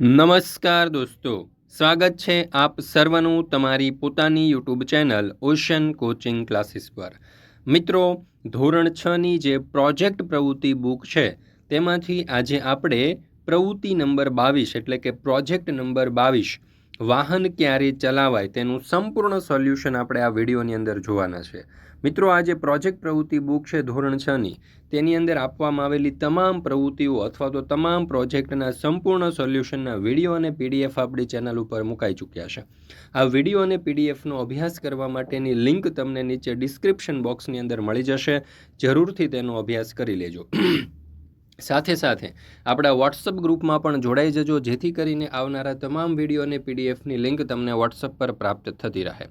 નમસ્કાર દોસ્તો, સ્વાગત છે આપ સર્વનું તમારી પોતાની YouTube channel Ocean Coaching Classes પર. મિત્રો, ધોરણ છની જે પ્રોજેક્ટ પ્રવૃત્તિ બુક છે, તેમાંથી આજે આપણે પ્રવૃત્તિ નંબર બાવીસ એટલે કે પ્રોજેક્ટ નંબર બાવીસ વાહન ક્યારે ચલાવાય તેનું સંપૂર્ણ સોલ્યુશન આપણે આ વિડીયોની અંદર જોવાના છે. મિત્રો, આ જે પ્રોજેક્ટ પ્રવૃત્તિ બુક છે ધોરણ છની તેની અંદર આપવામાં આવેલી તમામ પ્રવૃત્તિઓ અથવા તો તમામ પ્રોજેક્ટના સંપૂર્ણ સોલ્યુશનના વીડિયો અને પીડીએફ આપણી ચેનલ ઉપર મુકાઈ ચૂક્યા છે. આ વીડિયો અને પીડીએફનો અભ્યાસ કરવા માટેની લિંક તમને નીચે ડિસ્ક્રિપ્શન બોક્સની અંદર મળી જશે. જરૂરથી તેનો અભ્યાસ કરી લેજો. સાથે સાથે આપણા વોટ્સઅપ ગ્રુપમાં પણ જોડાઈ જજો, જેથી કરીને આવનારા તમામ વીડિયો અને પીડીએફની લિંક તમને વોટ્સઅપ પર પ્રાપ્ત થતી રહે.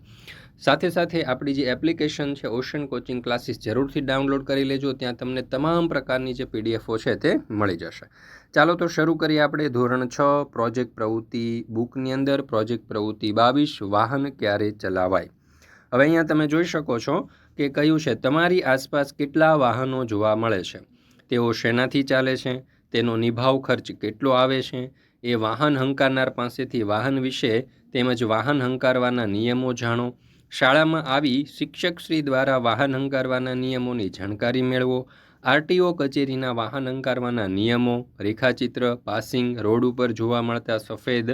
સાથે સાથે આપણી જે એપ્લિકેશન છે ઓશન કોચિંગ ક્લાસીસ જરૂરથી ડાઉનલોડ કરી લેજો, ત્યાં તમને તમામ પ્રકારની જે પીડીએફો છે તે મળી જશે. ચાલો તો શરૂ કરીએ આપણે. ધોરણ છ પ્રોજેક્ટ પ્રવૃત્તિ બુકની અંદર પ્રોજેક્ટ પ્રવૃત્તિ બાવીસ, વાહન ક્યારે ચલાવાય? હવે અહીંયા તમે જોઈ શકો છો કે કયું છે? તમારી આસપાસ કેટલા વાહનો જોવા મળે છે? તેઓ શેનાથી ચાલે છે? તેનો નિભાવ ખર્ચ કેટલો આવે છે? એ વાહન હંકારનાર પાસેથી વાહન વિશે તેમજ વાહન હંકારવાના નિયમો જાણો. શાળામાં આવી શિક્ષકશ્રી દ્વારા વાહન હંકારવાના નિયમોની જાણકારી મેળવો. આરટીઓ કચેરીના વાહન હંકારવાના નિયમો, રેખાચિત્ર, પાસિંગ, રોડ ઉપર જોવા મળતા સફેદ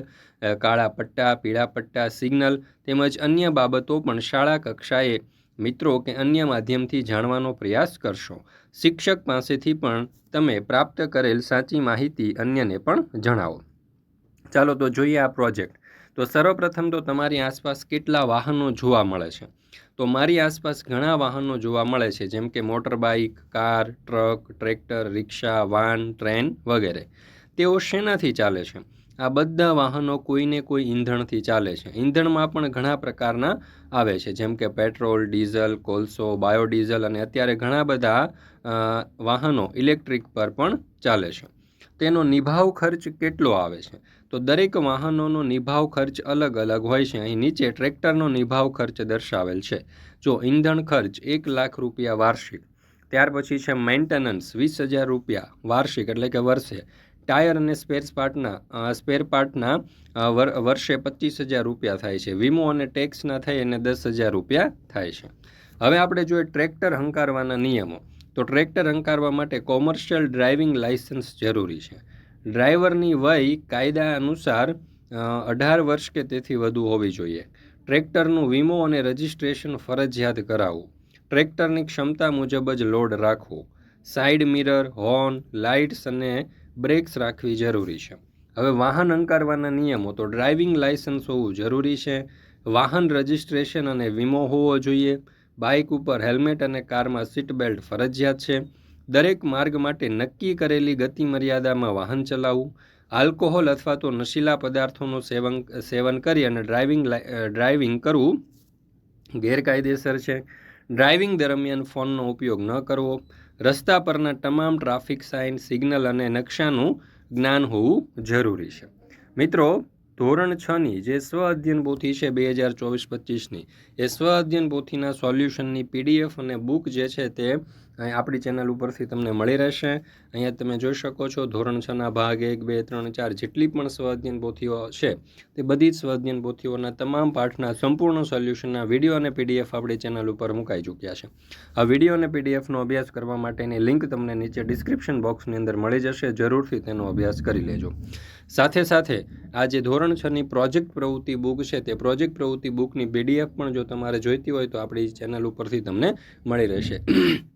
કાળા પટ્ટા, પીળા પટ્ટા, સિગ્નલ તેમજ અન્ય બાબતો પણ શાળા કક્ષાએ મિત્રો કે અન્ય માધ્યમથી જાણવાનો પ્રયાસ કરશો. શિક્ષક પાસેથી પણ તમે પ્રાપ્ત કરેલ સાચી માહિતી અન્યને પણ જણાવો. ચાલો તો જોઈએ આ પ્રોજેક્ટ. તો સર્વપ્રથમ તો તમારી આસપાસ કેટલા વાહનો જોવા મળે છે? તો મારી આસપાસ ઘણા વાહનો જોવા મળે છે, જેમ કે motor bike car, truck, tractor, rickshaw, van, train વગેરે. તેઓ શેનાથી ચાલે છે? આ બધા વાહનો કોઈને કોઈ ઈંધણથી ચાલે છે. ઈંધણમાં પણ ઘણા પ્રકારના આવે છે. જેમ કે પેટ્રોલ, ડીઝલ, કોલસો, બાયોડીઝલ અને અત્યારે ઘણા બધા વાહનો ઇલેક્ટ્રિક પર પણ ચાલે છે. તેનો નિભાવ ખર્ચ કેટલો આવે છે? તો દરેક વાહનોનો નિભાવ ખર્ચ અલગ અલગ હોય છે. અહીં નીચે ટ્રેક્ટરનો નિભાવ ખર્ચ દર્શાવેલ છે. જો ઈંધણ ખર્ચ એક લાખ રૂપિયા વાર્ષિક, ત્યાર પછી છે મેન્ટેનન્સ વીસ હજાર રૂપિયા વાર્ષિક એટલે કે વર્ષે. ટાયર અને સ્પેર પાર્ટના સ્પેર પાર્ટના વર્ષે પચીસ હજાર રૂપિયા થાય છે. વીમો અને ટેક્સના થઈ અને દસ હજાર રૂપિયા થાય છે. હવે આપણે જોઈએ ટ્રેક્ટર હંકારવાના નિયમો. તો ટ્રેક્ટર હંકારવા માટે કોમર્શિયલ ડ્રાઇવિંગ લાઇસન્સ જરૂરી છે. ડ્રાઈવરની વય કાયદા અનુસાર અઢાર વર્ષ કે તેથી વધુ હોવી જોઈએ. ટ્રેક્ટરનું વીમો અને રજિસ્ટ્રેશન ફરજિયાત કરાવવું. ટ્રેક્ટરની ક્ષમતા મુજબ જ લોડ રાખવો. સાઇડ મિરર હોર્ન લાઇટ્સ અને બ્રેક્સ રાખવી જરૂરી છે. હવે વાહન અંકારવાના નિયમો તો ડ્રાઇવિંગ લાઇસન્સ હોવું જરૂરી છે. વાહન રજિસ્ટ્રેશન અને વીમો હોવો જોઈએ. બાઇક ઉપર હેલ્મેટ અને કારમાં સીટ બેલ્ટ ફરજિયાત છે. દરેક માર્ગ માટે નક્કી કરેલી ગતિ મર્યાદામાં વાહન ચલાવવું. આલ્કોહોલ અથવા તો નશીલા પદાર્થોનું સેવન સેવન કરી અને ડ્રાઇવિંગ ડ્રાઇવિંગ કરવું. ગેરકાયદેસર છે. ડ્રાઇવિંગ દરમિયાન ફોનનો ઉપયોગ ન કરવો, રસ્તા પરના તમામ ટ્રાફિક સાઇન, સિગ્નલ અને નકશાનું જ્ઞાન હોવું જરૂરી છે. મિત્રો, ધોરણ છની જે સ્વ અધ્યયન પોથી છે બે હજાર ચોવીસ પચીસની, એ સ્વ અધ્યયન પોથીના સોલ્યુશનની પીડીએફ અને બુક જે છે તે આપણી ચેનલ ઉપરથી તમને મળી રહેશે. અહીંયા તમે જોઈ શકો છો, ધોરણ છના ભાગ એક, બે, ત્રણ, ચાર જેટલી પણ સ્વાધ્યન પોથીઓ છે, તે બધી જ સ્વાધ્યન પોથીઓના તમામ પાઠના સંપૂર્ણ સોલ્યુશનના વીડિયો અને પીડીએફ આપણી ચેનલ ઉપર મુકાઈ ચૂક્યા છે. આ વીડિયો અને પીડીએફનો અભ્યાસ કરવા માટેની લિંક તમને નીચે ડિસ્ક્રિપ્શન બોક્સની અંદર મળી જશે, જરૂરથી તેનો અભ્યાસ કરી લેજો. સાથે સાથે, આ જે ધોરણ છની પ્રોજેક્ટ પ્રવૃત્તિ બુક છે, તે પ્રોજેક્ટ પ્રવૃત્તિ બુકની પીડીએફ પણ જો તમારે જોઈતી હોય તો આપણી ચેનલ ઉપરથી તમને મળી રહેશે.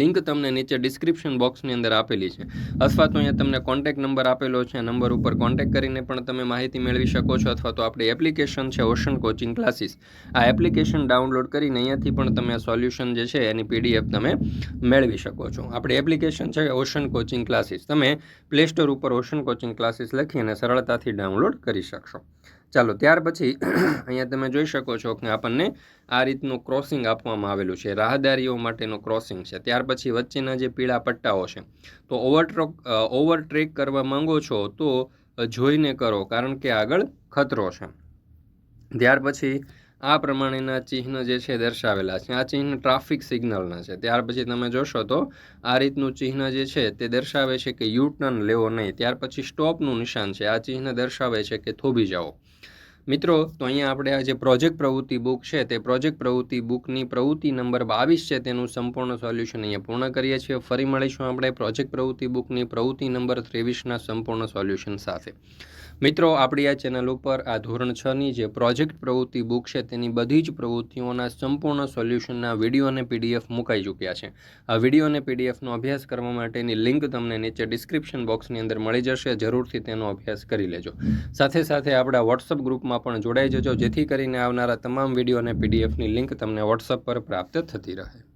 લિંક તમને નીચે ડિસ્ક્રિપ્શન બોક્સની અંદર આપેલી છે. અથવા તો અહીંયા તમને કોન્ટેક્ટ નંબર આપેલો છે. નંબર ઉપર કોન્ટેક્ટ કરીને પણ તમે માહિતી મેળવી શકો છો અથવા તો આપણી એપ્લિકેશન છે ઓશન કોચિંગ ક્લાસીસ આ એપ્લિકેશન ડાઉનલોડ કરીને અહીંયાથી પણ તમે આ સોલ્યુશન જે છે એની પીડીએફ તમે મેળવી શકો છો. આપણી એપ્લિકેશન છે ઓશન કોચિંગ ક્લાસીસ તમે પ્લે સ્ટોર ઉપર ઓશન કોચિંગ ક્લાસીસ લખી અને સરળતાથી ડાઉનલોડ કરી શકશો. ચાલો, ત્યાર પછી અહીંયા તમે જોઈ શકો છો કે આપણને આ રીતનું ક્રોસિંગ આપવામાં આવેલું છે, રાહદારીઓ માટેનું ક્રોસિંગ છે. ત્યાર પછી વચ્ચેના જે પીળા પટ્ટાઓ છે, તો ઓવરટ્રોક ઓવરટ્રેક કરવા માંગો છો તો જોઈને કરો, કારણ કે આગળ ખતરો છે. ત્યાર પછી આ પ્રમાણેના ચિહ્ન જે છે દર્શાવેલા છે, આ ચિહ્ન ટ્રાફિક સિગ્નલના છે. ત્યાર પછી તમે જોશો તો આ રીતનું ચિહ્ન જે છે તે દર્શાવે છે કે યુ ટર્ન લેવો નહીં. ત્યાર પછી સ્ટોપનું નિશાન છે. આ ચિહ્ન દર્શાવે છે કે થોભી જાઓ. મિત્રો, તો અહીંયા આપણે આ જે પ્રોજેક્ટ પ્રવૃત્તિ બુક છે, તે પ્રોજેક્ટ પ્રવૃત્તિ બુકની પ્રવૃત્તિ નંબર બાવીસ છે, તેનું સંપૂર્ણ સોલ્યુશન અહીંયા પૂર્ણ કરીએ છીએ. ફરી મળીશું આપણે પ્રોજેક્ટ પ્રવૃત્તિ બુકની પ્રવૃત્તિ નંબર ત્રેવીસના સંપૂર્ણ સોલ્યુશન સાથે. મિત્રો, આપણી આ ચેનલ ઉપર આ ધોરણ છની જે પ્રોજેક્ટ પ્રવૃત્તિ બુક છે, તેની બધી જ પ્રવૃત્તિઓના સંપૂર્ણ સોલ્યુશનના વીડિયો અને પીડીએફ મુકાઈ ચૂક્યા છે. આ વીડિયો અને પીડીએફનો અભ્યાસ કરવા માટેની લિંક તમને નીચે ડિસ્ક્રિપ્શન બોક્સની અંદર મળી જશે. જરૂરથી તેનો અભ્યાસ કરી લેજો. સાથે સાથે આપણા વોટ્સઅપ ગ્રુપમાં પણ જોડાઈ જજો, જેથી કરીને આવનારા તમામ વીડિયો અને પીડીએફની લિંક તમને વોટ્સઅપ પર પ્રાપ્ત થતી રહે.